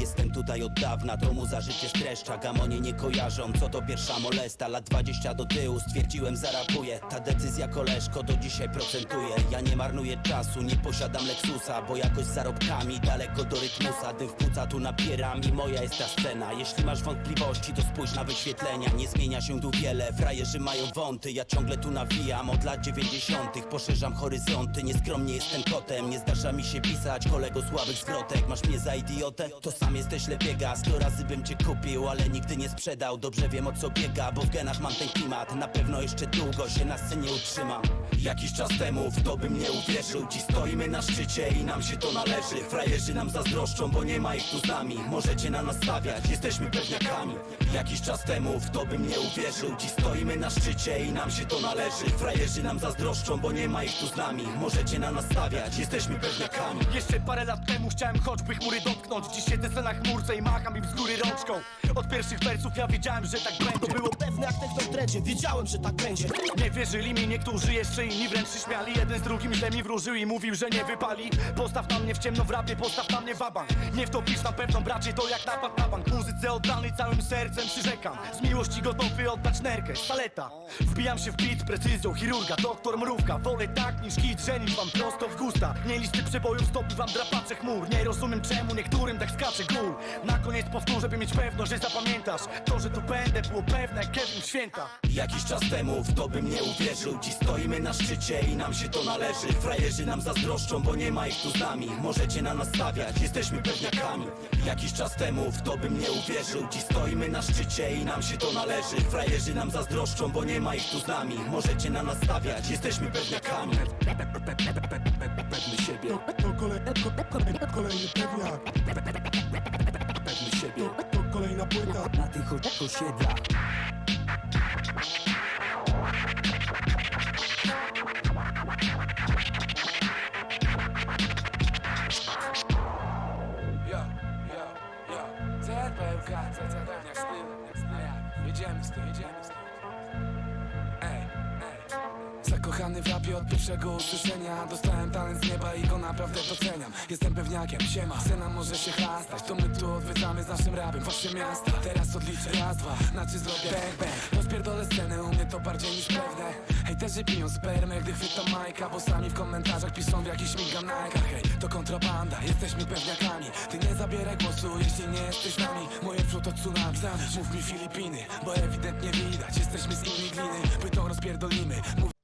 Jestem tutaj od dawna, domu za życie streszcza Gamonie nie kojarzą, co to pierwsza molesta. Lat 20 do tyłu, stwierdziłem zarapuję. Ta decyzja koleżko do dzisiaj procentuje Ja nie marnuję czasu, nie posiadam Lexusa Bo jakoś z zarobkami daleko do rytmusa. Dym w płuca tu napieram i moja jest ta scena. Jeśli masz wątpliwości, to spójrz na wyświetlenia. Nie zmienia się tu wiele, frajerzy mają wąty. Ja ciągle tu nawijam od lat 90 Poszerzam horyzonty, nieskromnie jestem kotem. Nie zdarza mi się pisać kolego słabych zwrotek. Masz mnie za idiotę? To sam jesteś lepiega. Sto razy bym cię kupił, ale nigdy nie sprzedał. Dobrze wiem o co biega, bo w genach mam ten klimat. Na pewno jeszcze długo się na scenie utrzymam Jakiś czas temu w to bym nie uwierzył. Dziś stoimy na szczycie i nam się to należy. Frajerzy nam zazdroszczą, bo nie ma ich tu z nami. Możecie na nas stawiać, jesteśmy pewniakami. Jakiś czas temu w to bym nie uwierzył. Dziś stoimy na szczycie i nam się to należy. Frajerzy nam zazdroszczą, bo nie ma ich tu z nami. Możecie na nas stawiać, jesteśmy pewniakami. Jeszcze parę lat temu chciałem choćby chmury dotknąć. Dziś siedzę se na chmurce i macham im z góry rączką. Od pierwszych wersów ja wiedziałem, że tak będzie. To było pewne jak tekst w trendzie, wiedziałem, że tak będzie. Nie wierzyli mi niektórzy, jeszcze inni wręcz śmiali. Jeden z drugim źle mi wróżył i mówił, że nie wypali. Postaw na mnie w ciemno w rapie, postaw na mnie wabank. Nie wtopisz na pewno bracie, to jak napad na bank. Muzyce oddany całym sercem przyrzekam. Z miłości gotowy oddać nerkę, saleta. Wbijam się w beat precyzją chirurga, doktor mrówka. Wolę tak niż hit, żenić wam prosto w gusta. Nie listy przebojów, stopy wam drapacze chmur. Nie rozumiem czemu niektórym tak skacze gól. Na koniec powtórzę, by mieć pewność, że zapamiętasz. To, że tu będę było pewne jak Kevin Święta. Jakiś czas temu w to bym nie uwierzył Dziś stoimy na szczycie i nam się to należy Frajerzy nam zazdroszczą, bo nie ma ich tu z nami. Możecie na nas stawiać, jesteśmy pewniakami. Jakiś czas temu w to bym nie uwierzył. Dziś stoimy na szczycie i nam się to należy. Frajerzy nam zazdroszczą, bo nie ma ich tu z nami. Możecie na nas stawiać, jesteśmy pewniakami. Pewny siebie. To kolej, ko, ko, kolejny pewniak. Pewny siebie. To kolejna płyta. Na tych osiedlach ZPMK, pewniak styl A jak? Jedziemy z tym, jedziemy z tym Ej, ej. Zakochany w rapie od pierwszego usłyszenia. Dostałem talent z nieba i go naprawdę doceniam. Jestem pewniakiem, siema. Scena może się chlastać To my tu odwiedzamy z naszym rapem. Wasze miasta. Teraz odliczę. Raz, dwa. Znaczy zrobię bang, bang Hejterzy piją spermę, gdy chwytam majka Bo sami w komentarzach piszą w jakiś śmigam najkach Hej, to kontrabanda, jesteśmy pewniakami. Ty nie zabieraj głosu, jeśli nie jesteś nami. Moje przód to tsunami, mów mi Filipiny Bo ewidentnie widać, jesteśmy z innej gliny. Pytą rozpierdolimy. Mów